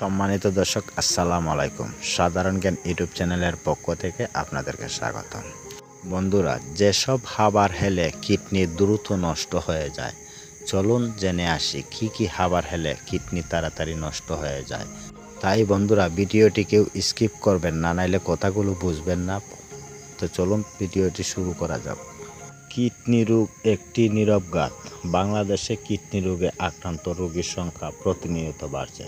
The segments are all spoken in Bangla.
সম্মানিত দর্শক, আসসালামু আলাইকুম। সাধারণ জ্ঞান ইউটিউব চ্যানেলের পক্ষ থেকে আপনাদেরকে স্বাগতম। বন্ধুরা, যেসব খাবার হেলে কিডনি দ্রুত নষ্ট হয়ে যায়, চলুন জেনে আসি কি কি খাবার হেলে কিডনি তাড়াতাড়ি নষ্ট হয়ে যায়। তাই বন্ধুরা, ভিডিওটি কেউ স্কিপ করবেন না, নাইলে কথাগুলো বুঝবেন না। তো চলুন ভিডিওটি শুরু করা যাক। কিডনি রোগ একটি নীরবঘাত বাংলাদেশে কিডনি রোগে আক্রান্ত রোগীর সংখ্যা প্রতিনিয়ত বাড়ছে।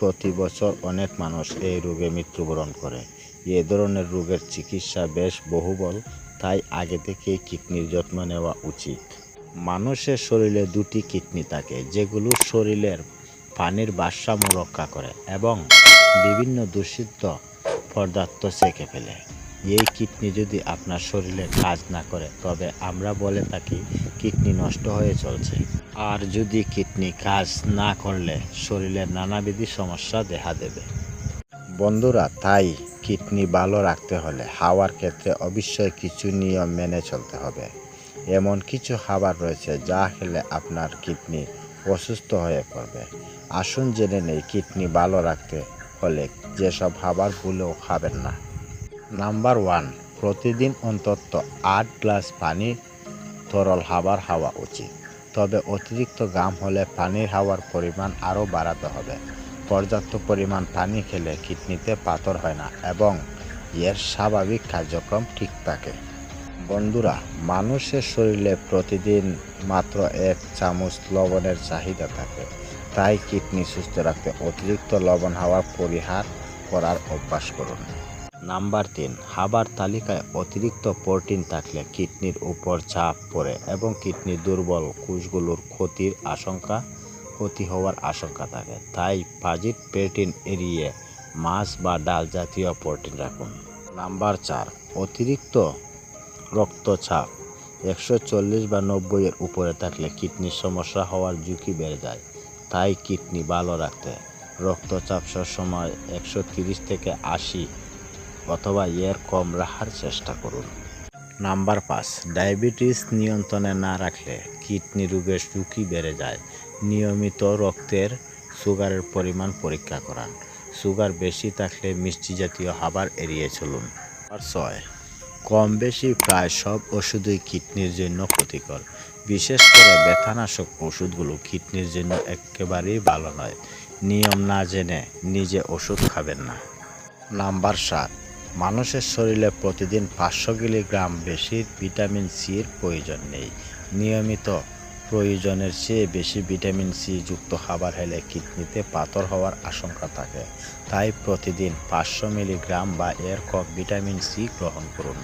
প্রতি বছর অনেক মানুষ এই রোগে মৃত্যুবরণ করে। এ ধরনের রোগের চিকিৎসা বেশ বহুবল, তাই আগে থেকেই কিডনির যত্ন নেওয়া উচিত। মানুষের শরীরে দুটি কিডনি থাকে, যেগুলো শরীরের পানির ভারসাম্য রক্ষা করে এবং বিভিন্ন দূষিত পদার্থ সেঁকে ফেলে। এই কিডনি যদি আপনার শরীরে কাজ না করে, তবে আমরা বলে থাকি কিডনি নষ্ট হয়ে চলছে। আর যদি কিডনি কাজ না করলে শরীরে নানাবিধি সমস্যা দেখা দেবে। বন্ধুরা, তাই কিডনি ভালো রাখতে হলে হাওয়ার ক্ষেত্রে অবশ্যই কিছু নিয়ম মেনে চলতে হবে। এমন কিছু খাবার রয়েছে যা খেলে আপনার কিডনি অসুস্থ হয়ে পড়বে। আসুন জেনে নেই কিডনি ভালো রাখতে হলে যেসব খাবারগুলো খাবেন না। নাম্বার ওয়ান, প্রতিদিন অন্তত আট গ্লাস পানি তরল খাবার খাওয়া উচিত। তবে অতিরিক্ত গাম হলে পানির হাওয়ার পরিমাণ আরও বাড়াতে হবে। পর্যাপ্ত পরিমাণ পানি খেলে কিডনিতে পাথর হয় না এবং এর স্বাভাবিক কার্যক্রম ঠিক থাকে। বন্ধুরা, মানুষের শরীরে প্রতিদিন মাত্র এক চামচ লবণের চাহিদা থাকে। তাই কিডনি সুস্থ রাখতে অতিরিক্ত লবণ হাওয়া পরিহার করার অভ্যাস করুন। নাম্বার তিন খাবার তালিকায় অতিরিক্ত প্রোটিন থাকলে কিডনির উপর চাপ পড়ে এবং কিডনি দুর্বল, কোষগুলোর ক্ষতির আশঙ্কা, ক্ষতি হওয়ার আশঙ্কা থাকে। তাই ফাজিট প্রোটিন এড়িয়ে মাছ বা ডাল জাতীয় প্রোটিন রাখুন। নাম্বার চার, অতিরিক্ত রক্তচাপ, একশো চল্লিশ বা নব্বইয়ের উপরে থাকলে কিডনির সমস্যা হওয়ার ঝুঁকি বেড়ে যায়। তাই কিডনি ভালো রাখতে রক্তচাপ সবসময় একশো তিরিশ থেকে আশি অথবা এর কম রাখার চেষ্টা করুন। নাম্বার পাঁচ, ডায়াবেটিস নিয়ন্ত্রণে না রাখলে কিডনি রোগের ঝুঁকি বেড়ে যায়। নিয়মিত রক্তের সুগারের পরিমাণ পরীক্ষা করান। সুগার বেশি থাকলে মিষ্টি জাতীয় খাবার এড়িয়ে চলুন। আর ছয় কম বেশি প্রায় সব ওষুধই কিডনির জন্য ক্ষতিকর। বিশেষ করে ব্যথানাশক ওষুধগুলো কিডনির জন্য একেবারেই ভালো নয়। নিয়ম না জেনে নিজে ওষুধ খাবেন না। নাম্বার সাত মানুষের শরীরে প্রতিদিন পাঁচশো মিলিগ্রাম বেশি ভিটামিন সির প্রয়োজন নেই। নিয়মিত প্রয়োজনের চেয়ে বেশি ভিটামিন সি যুক্ত খাবার হলে কিডনিতে পাথর হওয়ার আশঙ্কা থাকে। তাই প্রতিদিন পাঁচশো মিলিগ্রাম বা এর কম ভিটামিন সি গ্রহণ করুন।